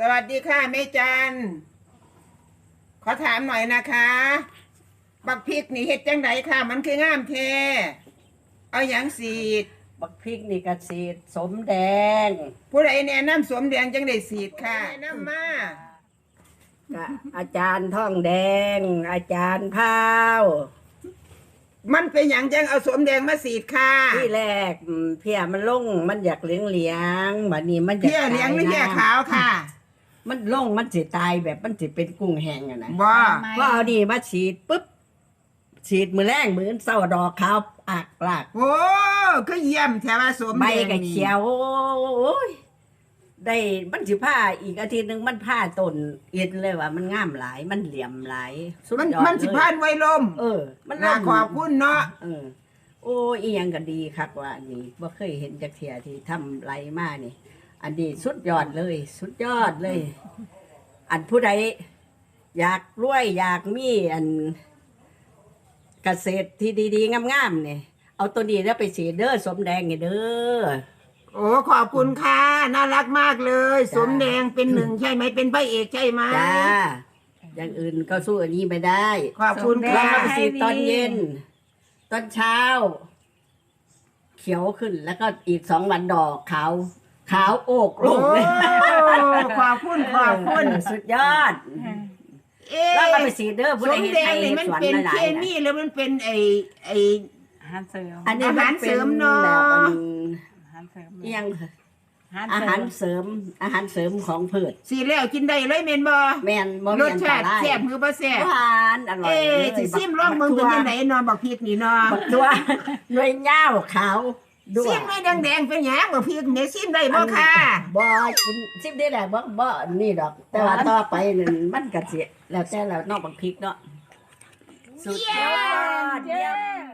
สวัสดีค่ะแม่จัน ขอถามหน่อยนะคะ บักพริกนี่เฮ็ดจังไดค่ะ มันคืองามแท้เอาหยังสีด บักพริกนี่กระสีดสมแดงผู้ใดแนะนำสวมแดงจังได้สีดค่ะแนะนำมา กะอาจารย์ท่องแดง อาจารย์พาวมันเป็นหยังจังเอาสวมแดงมาสีดค่ะที่แรกอืมเพียมันลงมันอยากเลี้ยงเลี้ยงบัดนี้มันอยากเพี้ยเหลียงหรือตาเพี้ยน้ำขาวค่ะ มันลงมันสิตายแบบมันสิเป็นกุ้งแห้งอะนะบ่ก็เอาดีมาฉีดปุ๊บฉีดมือแรงมือเศร้าดอกขาวอากปลากโอ้ก็เยี่ยมแถวว่าสวมใบแดงกับนี่เขียวโอ้ยได้มันสิผ้าอีกอาทิตย์หนึงมันผ้าต้นเอ็นเลยว่ามันงามหลาย มันเหลี่ยมหลายสุดมันยอดมันสิเลยพานไว้ลมเออ มันน่าล่มขอบคุณเนาะเออ โอ้ยอีหยังก็ดีคักว่าอันนี้บ่เคยเห็นจักเทียที่ทำไรมานี่ อันนี้สุดยอดเลย สุดยอดเลย อันผู้ใดอยากรวยอยากมีอันเกษตรที่ดีๆงามๆเนี่ยเอาตัวนี้แล้วไปสีเด้อสมแดงนี่เด้อโอ้ขอบคุณค่ะ น่ารักมากเลยจ้าสมแดงเป็นหนึ่งใช่ไหมเป็นพระเอกใช่ไหมจ้าอย่างอื่นก็สู้อันนี้ไม่ได้ขอบคุณเราค่ะก็ไปสีตอนเย็น ตอนเช้า เขียวขึ้นแล้วก็อีกสองวันดอกขาว ขาวโอกโลโอ้กเลยขอบคุณขอบคุณเออสุดยอดเอ๊ะแล้วก็ไปสีเด้อผู้สใดมเห็นแดไทงยนี่เห็นมันสวนเป็นหลาเคยๆมีนะแล้วมันเป็นไอไอไอ อาหารเสริมอันนี้อาหารนป็เสริมเนอะ แบบอันอาหารเสริมเอียงอาอาหาหารรเสริมเสริมอาหารเสริมของพืชสีแล้วกินได้เลยเมนบอแม่นบ่รมีสอันตชาติรายแซ่บมือบ่แซ่บหวานอร่อยเอ๊ะเลยสิซิมลองมึงเป็นยังไงเนอบอกพริกนี่เนอบักตัวหน่วยเง่าขาว ด้วซิยมไม่แดงๆเป็นหยังบอกพริกเนี่ยซิมได้บ่ค่ะ บ่กินซิมได้แหละบ่บ่นี่ดอก แต่ว่าต่อไปนั่นมันก็สิแล้วแต่แล้วนอกบักพริกเนาะสุดยอดเยี่ยม